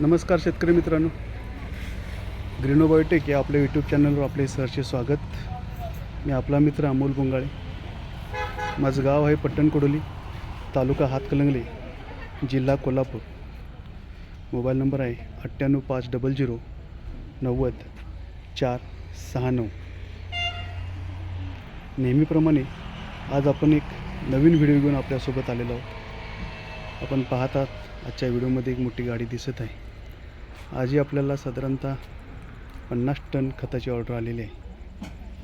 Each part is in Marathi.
नमस्कार शेतकरी मित्रांनो. ग्रीनोबायोटेक या आपल्या यूट्यूब चॅनलवर आपले सरचे स्वागत. मी आपला मित्र अमोल बोंगाळे. माझं गाव आहे पट्टण कोडोली तालुका हातकलंगले जिल्हा कोल्हापूर. मोबाईल नंबर आहे अठ्ठ्याण्णव पाच डबल झिरो नव्वद चार सहा नऊ. नेहमीप्रमाणे आज आपण एक नवीन व्हिडिओ घेऊन आपल्यासोबत आलेलो आहोत. आपण पाहतात आजच्या व्हिडिओमध्ये एक मोठी गाडी दिसत आहे. आजही आपल्याला साधारणतः पन्नास टन खताची ऑर्डर आलेली आहे.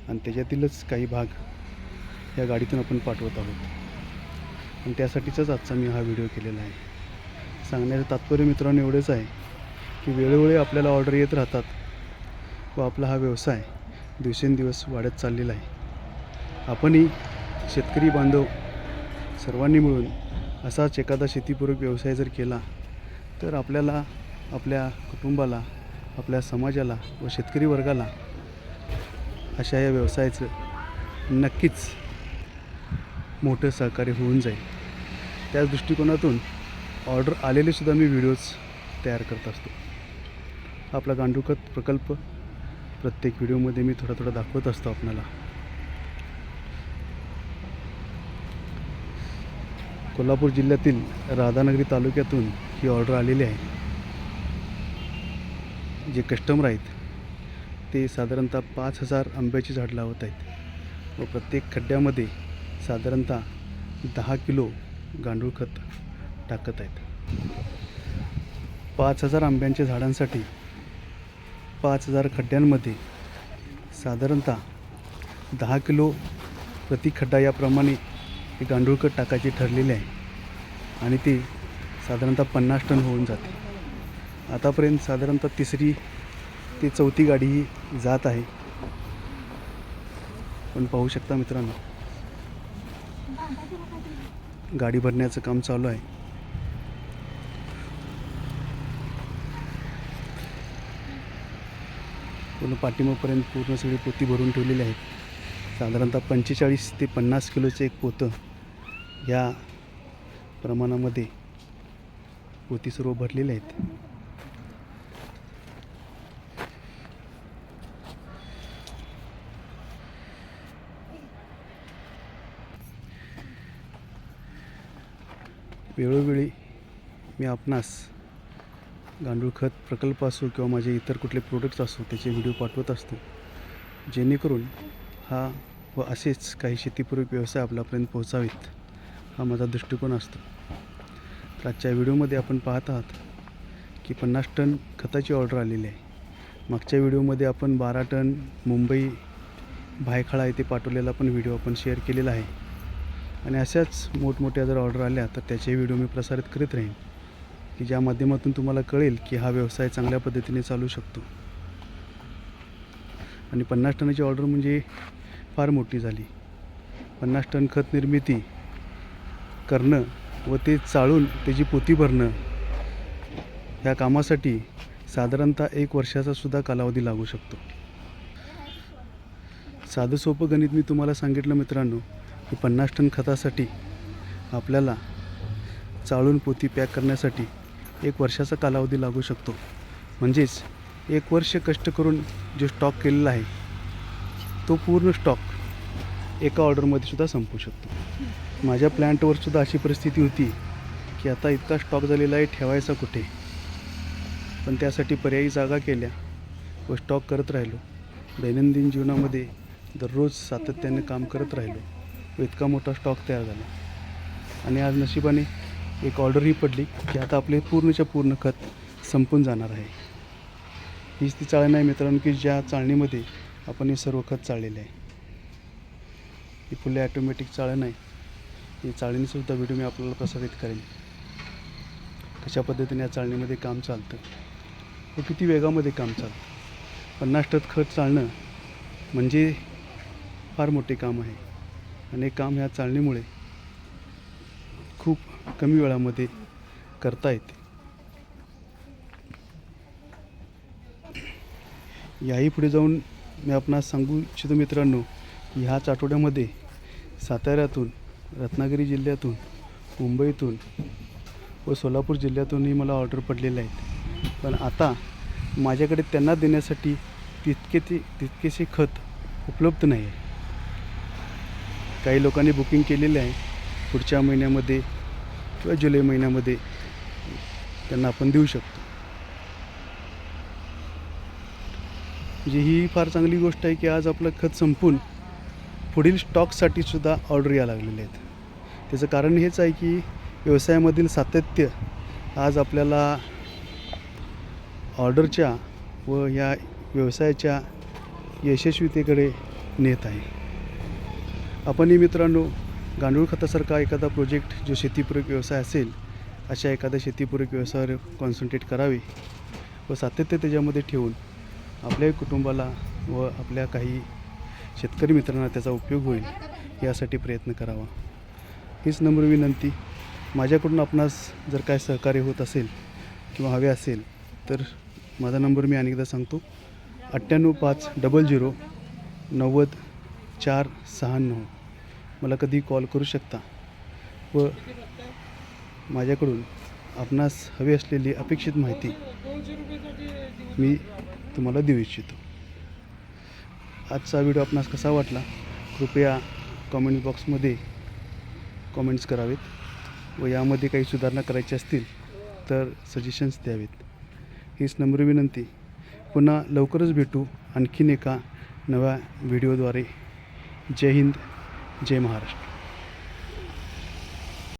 आणि त्याच्यातीलच काही भाग या गाडीतून आपण पाठवत आहोत. आणि त्यासाठीचाच आजचा मी हा व्हिडिओ केलेला आहे. सांगण्याचं तात्पर्य मित्रांनो एवढंच आहे की वेळोवेळी आपल्याला ऑर्डर येत राहतात व आपला हा व्यवसाय दिवसेंदिवस वाढत चाललेला आहे. आपणही शेतकरी बांधव सर्वांनी मिळून असाच एखादा शेतीपूरक व्यवसाय जर केला तर आपल्याला आपल्या कुटुंबाला आपल्या समाजाला व शेतकरी वर्गाला अशा या व्यवसायाचं नक्कीच मोठं सहकार्य होऊन जाईल. त्याच दृष्टिकोनातून ऑर्डर आलेलेसुद्धा मी व्हिडिओज तयार करत असतो. आपला गांडूखत प्रकल्प प्रत्येक व्हिडिओमध्ये मी थोडा थोडा दाखवत असतो आपणाला. कोल्हापूर जिल्ह्यातील राधानगरी तालुक्यातून ही ऑर्डर आलेली आहे. जे कस्टमर आहेत ते साधारणतः पाच हजार आंब्याची झाड लावत आहेत. व प्रत्येक खड्ड्यामध्ये साधारणतः दहा किलो गांडूळ खत टाकत आहेत. पाच हजार आंब्यांच्या झाडांसाठी पाच हजार खड्ड्यांमध्ये साधारणतः दहा किलो प्रति खड्डा याप्रमाणे गांडूळ खत टाकायचे ठरलेले आहे. आणि ते साधारणतः पन्नास टन होऊन जाते. आतापर्यंत साधारणतः तिसरी ते चौथी गाडी ही जात आहे. पण पाहू शकता मित्रांनो गाडी भरण्याचं काम चालू आहे. पूर्ण पाठिंबापर्यंत पूर्ण सगळी पोती भरून ठेवलेली आहेत. साधारणतः पंचेचाळीस ते पन्नास किलोचं एक पोतं या प्रमाणामध्ये पोती सर्व भरलेले आहेत. वेळोवेळी मी आपणास गांडूळ खत प्रकल्प असो किंवा माझे इतर कुठले प्रोडक्ट्स असो त्याचे व्हिडिओ पाठवत असतो. जेणेकरून हा व असेच काही शेतीपूर्वक व्यवसाय आपल्यापर्यंत पोहोचावेत हा माझा दृष्टिकोन असतो. तर आजच्या व्हिडिओमध्ये आपण पाहत आहात की पन्नास टन खताची ऑर्डर आलेली आहे. मागच्या व्हिडिओमध्ये आपण बारा टन मुंबई भायखळा येथे पाठवलेला पण व्हिडिओ आपण शेअर केलेला आहे. आणि अशाच मोठमोठ्या जर ऑर्डर आल्या तर त्याचे व्हिडिओ मी प्रसारित करीत राहीन की ज्या माध्यमातून तुम्हाला कळेल की हा व्यवसाय चांगल्या पद्धतीने चालू शकतो. आणि पन्नास टनाची ऑर्डर म्हणजे फार मोठी झाली. पन्नास टन खत निर्मिती करणं व ते चाळून त्याची पोती भरणं ह्या कामासाठी साधारणतः एक वर्षाचा सुद्धा कालावधी लागू शकतो. साधं सोपं गणित मी तुम्हाला सांगितलं मित्रांनो की पन्नास टन खतासाठी आपल्याला चाळून पोती पॅक करण्यासाठी एक वर्षाचा कालावधी लागू शकतो. म्हणजेच एक वर्ष कष्ट करून जो स्टॉक केलेला आहे तो पूर्ण स्टॉक एका ऑर्डरमध्ये सुद्धा संपू शकतो. माझ्या प्लॅन्टवर सुद्धा अशी परिस्थिती होती की आता इतका स्टॉक झालेला आहे ठेवायचा कुठे? पण त्यासाठी पर्यायी जागा केल्या व स्टॉक करत राहिलो. दैनंदिन जीवनामध्ये दररोज सातत्याने काम करत राहिलो. इतका मोठा स्टॉक तयार झाला. आणि आज नशिबाने एक ऑर्डरही पडली की आता आपले पूर्णच्या पूर्ण खत संपून जाणार आहे. हीच ती चाळण आहे मित्रांनो की ज्या चाळणीमध्ये आपण हे सर्व खत चाळलेले आहे. ही फुले ॲटोमॅटिक चाळण आहे. ही चाळणीसुद्धा व्हिडिओ मी आपल्याला प्रसारित करेन. कशा पद्धतीने या चाळणीमध्ये काम चालतं? व किती वेगामध्ये काम चालतं? पन्नास टन खत चालणं म्हणजे फार मोठे काम आहे. आणि काम ह्या चालणीमुळे खूप कमी वेळामध्ये करता येते. याही पुढे जाऊन मी आपणास सांगू इच्छितो मित्रांनो ह्याच आठवड्यामध्ये साताऱ्यातून रत्नागिरी जिल्ह्यातून मुंबईतून व सोलापूर जिल्ह्यातूनही मला ऑर्डर पडलेल्या आहेत. पण आता माझ्याकडे त्यांना देण्यासाठी तितके ते तितकेसे खत उपलब्ध नाही आहे. काही लोकांनी बुकिंग केलेलं आहे. पुढच्या महिन्यामध्ये किंवा जुलै महिन्यामध्ये त्यांना आपण देऊ शकतो. म्हणजे ही फार चांगली गोष्ट आहे की आज आपलं खत संपून पुढील स्टॉकसाठी सुद्धा ऑर्डर यायला लागलेले आहेत. त्याचं कारण हेच आहे की व्यवसायामधील सातत्य आज आपल्याला ऑर्डरच्या व या व्यवसायाच्या यशस्वीतेकडे नेत आहे. आपणही मित्रांनो गांडूळ खतासारखा एखादा प्रोजेक्ट जो शेतीपूरक व्यवसाय असेल अशा एखाद्या शेतीपूरक व्यवसायावर कॉन्सन्ट्रेट करावे व सातत्य त्याच्यामध्ये ठेवून आपल्याही कुटुंबाला व आपल्या काही शेतकरी मित्रांना त्याचा उपयोग होईल यासाठी प्रयत्न करावा. हीच नम्र विनंती. माझ्याकडून आपणास जर काय सहकार्य होत असेल किंवा हवे असेल तर माझा नंबर मी अनेकदा सांगतो. अठ्ठ्याण्णव पाच डबल झिरो नव्वद चार सहाण्णव. मला कधी कॉल करू शकता. व माझ्याकडून आपणास हवी असलेली अपेक्षित माहिती मी तुम्हाला देऊ इच्छितो. आजचा व्हिडिओ आपणास कसा वाटला? कृपया कॉमेंट बॉक्समध्ये कॉमेंट्स करावेत. व यामध्ये काही सुधारणा करायची असतील तर सजेशन्स द्यावेत. हीच नम्र विनंती. पुन्हा लवकरच भेटू आणखीन एका नव्या व्हिडिओद्वारे जय हिंद. जय महाराष्ट्र.